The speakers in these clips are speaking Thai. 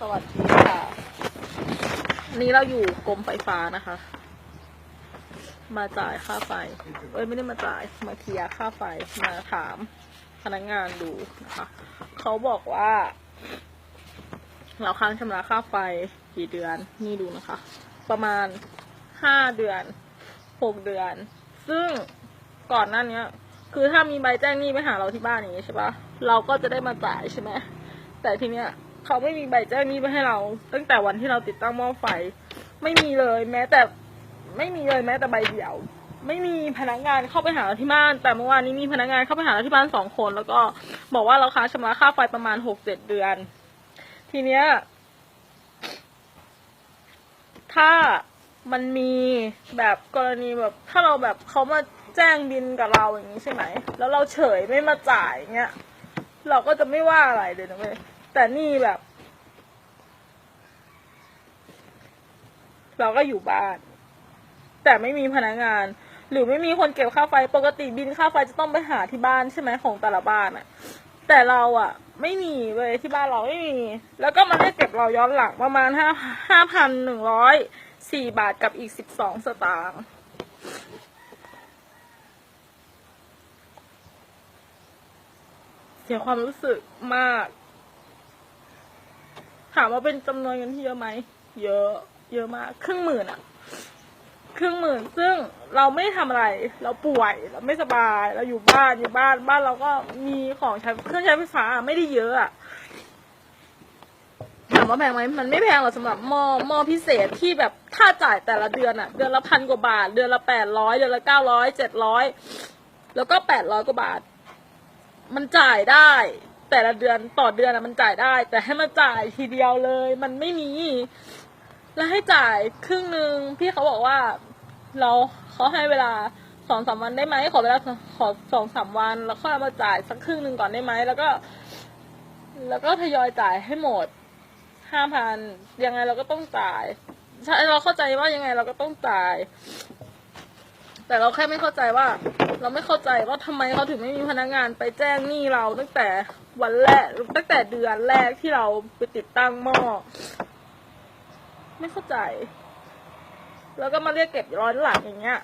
สวัสดีค่ะวันนี้เราอยู่กรมไฟฟ้านะคะ มาจ่ายค่าไฟ เอ้ยไม่ได้มาจ่าย มาเคลียร์ค่าไฟ มาถามพนักงานดูนะคะ เขาบอกว่า เราค้างชำระค่าไฟกี่เดือน นี่ดูนะคะ ประมาณห้าเดือนหกเดือน ซึ่งก่อนหน้านี้คือถ้ามีใบแจ้งหนี้ไปหาเราที่บ้านอย่างนี้ใช่ปะเราก็จะได้มาจ่ายใช่ไหมแต่ทีเนี้ย เขาไม่มีใบแจ้งหนี้ไปให้เรา ตั้งแต่วันที่เราติดตั้งหม้อไฟ ไม่มีเลย แม้แต่ไม่มีเลยแม้แต่ใบเดียว ไม่มีพนักงานเข้าไปหาเราที่บ้าน แต่เมื่อวานนี้มีพนักงานเข้าไปหาเราที่บ้านสองคน แล้วก็บอกว่าเราค้างชำระค่าไฟประมาณหกเจ็ดเดือน ทีเนี้ยถ้ามันมีแบบกรณีแบบถ้าเราแบบเขามาแจ้งบินกับเราอย่างนี้ใช่ไหม แล้วเราเฉยไม่มาจ่ายเงี้ย เราก็จะไม่ว่าอะไรเลยนะเว้ย แต่นี่แบบ เราก็อยู่บ้าน แต่ไม่มีพนักงาน หรือไม่มีคนเก็บค่าไฟปกติบินค่าไฟจะต้องไปหาที่บ้านใช่ไหมของแต่ละบ้านอะแต่เราอะไม่มีเว้ยที่บ้านเราไม่มี แล้วก็มาได้เก็บเราย้อนหลังประมาณห้าห้าพันหนึ่งร้อยสี่บาทกับอีกสิบสองสตางค์เสียความรู้สึกมาก ถามว่าเป็นจำนวนเงินที่เยอะไหม เยอะ เยอะมาก ครึ่งหมื่นอะครึ่งหมื่น ซึ่งเราไม่ได้ทำอะไร เราป่วย เราไม่สบาย เราอยู่บ้าน อยู่บ้าน บ้านเราก็มีของใช้ เครื่องใช้ไฟฟ้า ไม่ได้เยอะอะถามว่าแพงไหมมันไม่แพงหรอกสำหรับหม้อหม้อพิเศษที่แบบถ้าจ่ายแต่ละเดือนอะเดือนละพันกว่าบาท เดือนละแปดร้อยเดือนละเก้าร้อยเจ็ดร้อยแล้วก็แปดร้อยกว่าบาท มันจ่ายได้ แต่ละเดือนต่อเดือนอะมันจ่ายได้ แต่ให้มันจ่ายทีเดียวเลย มันไม่มี แล้วให้จ่ายครึ่งหนึ่งพี่เขาบอกว่า เราเขาให้เวลาสองสามวันได้ไหมขอเวลาขอสองสามวัน แล้วค่อยเอามาจ่ายสักครึ่งหนึ่งก่อนได้ไหมแล้วก็ แล้วก็ทยอยจ่ายให้หมดห้าพันยังไงเราก็ต้องจ่ายใช่เราเข้าใจว่ายังไงเราก็ต้องจ่าย แต่เราแค่ไม่เข้าใจว่า เราไม่เข้าใจว่าทำไมเขาถึงไม่มีพนักงานไปแจ้งหนี้เราตั้งแต่ วันแรกตั้งแต่เดือนแรกที่เราไปติดตั้งหม้อไม่เข้าใจ แล้วก็มาเรียกเก็บร้อนหลังอย่างเงี้ย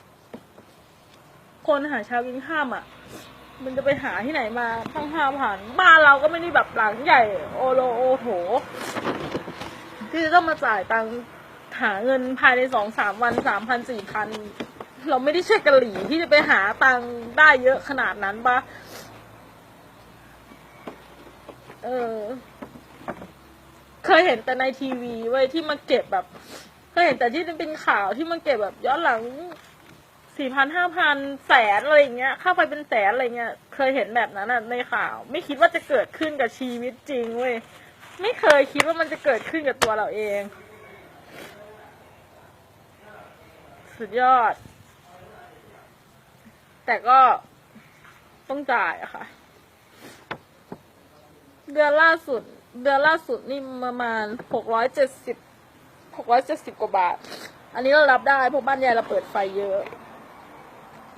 คนหาเช้ากินข้ามอะ มันจะไปหาที่ไหนมาทั้งห้าพันบ้านเราก็ไม่ได้แบบหลังใหญ่ โอโลโอโถ ที่จะต้องมาจ่ายตังหาเงินภายในสองสามวันสามพันสี่พัน เราไม่ได้ใช่กะหรี่ที่จะไปหาตังได้เยอะขนาดนั้นปะ เออ เคยเห็นแต่ในทีวีเว้ยที่มาเก็บแบบเคยเห็นแต่ที่เป็นข่าวที่มันเก็บแบบย้อนหลังสี่พันห้าพันแสนอะไรอย่างเงี้ยค่าไฟเป็นแสนอะไรเงี้ย เคยเห็นแบบนั้นอะในข่าว ไม่คิดว่าจะเกิดขึ้นกับชีวิตจริงเว้ยไม่เคยคิดว่ามันจะเกิดขึ้นกับตัวเราเอง สุดยอด แต่ก็ต้องจ่ายอะค่ะ เดือนล่าสุด เดือนล่าสุดนี่ประมาณหกร้อยเจ็ดสิบหกร้อยเจ็ดสิบกว่าบาท อันนี้เรารับได้เพราะบ้านยายเราเปิดไฟเยอะ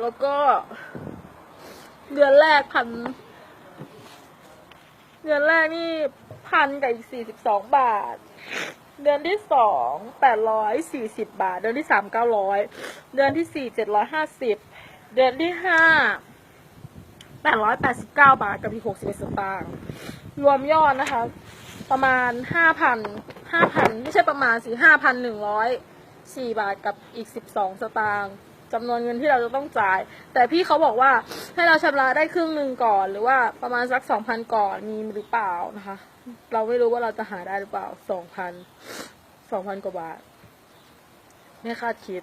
แล้วก็ เดือนแรกพันเดือนแรกนี่พันกับอีกสี่สิบสองบาท เดือนที่สองแปดร้อยสี่สิบบาท เดือนที่สามเก้าร้อยเดือนที่สี่เจ็ดร้อยห้าสิบเดือนที่ห้าแปดร้อยแปดสิบเก้าบาทกับอีกหกสิบเอ็ดสตางค์ รวมยอดนะคะ ประมาณห้าพันห้าพันไม่ใช่ประมาณสี่ห้าพันหนึ่งร้อยสี่บาทกับอีกสิบสองสตางค์จำนวนเงินที่เราจะต้องจ่าย แต่พี่เขาบอกว่าให้เราชำระได้ครึ่งหนึ่งก่อน หรือว่าประมาณสักสองพันก่อนมีหรือเปล่านะคะ เราไม่รู้ว่าเราจะหาได้หรือเปล่าสองพันสองพันกว่าบาทไม่คาดคิด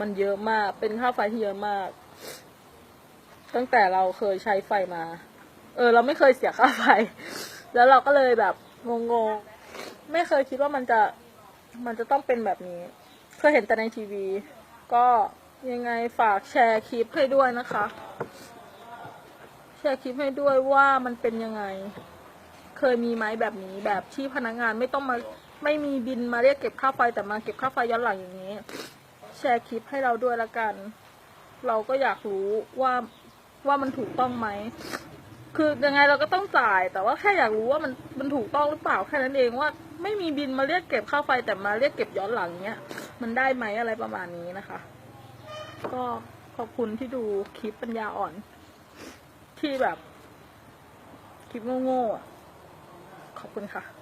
มันเยอะมากเป็นค่าไฟที่เยอะมาก ตั้งแต่เราเคยใช้ไฟมา เออ เราไม่เคยเสียค่าไฟ แล้วเราก็เลยแบบงงๆ ไม่เคยคิดว่ามันจะมันจะต้องเป็นแบบนี้ เคยเห็นแต่ในทีวี ก็ยังไงฝากแชร์คลิปให้ด้วยนะคะ แชร์คลิปให้ด้วยว่ามันเป็นยังไง เคยมีไหมแบบนี้แบบที่พนักงานไม่ต้องมาไม่มีบินมาเรียกเก็บค่าไฟแต่มาเก็บค่าไฟย้อนหลังอย่างนี้ แชร์คลิปให้เราด้วยละกัน เราก็อยากรู้ว่าว่ามันถูกต้องไหม คือยังไงเราก็ต้องจ่าย แต่ว่าแค่อยากรู้ว่ามันมันถูกต้องหรือเปล่าแค่นั้นเองว่า ไม่มีบินมาเรียกเก็บค่าไฟแต่มาเรียกเก็บย้อนหลังเนี้ยมันได้ไหมอะไรประมาณนี้นะคะ ก็ขอบคุณที่ดูคลิปปัญญาอ่อน ที่แบบ คลิปโง่ๆขอบคุณค่ะ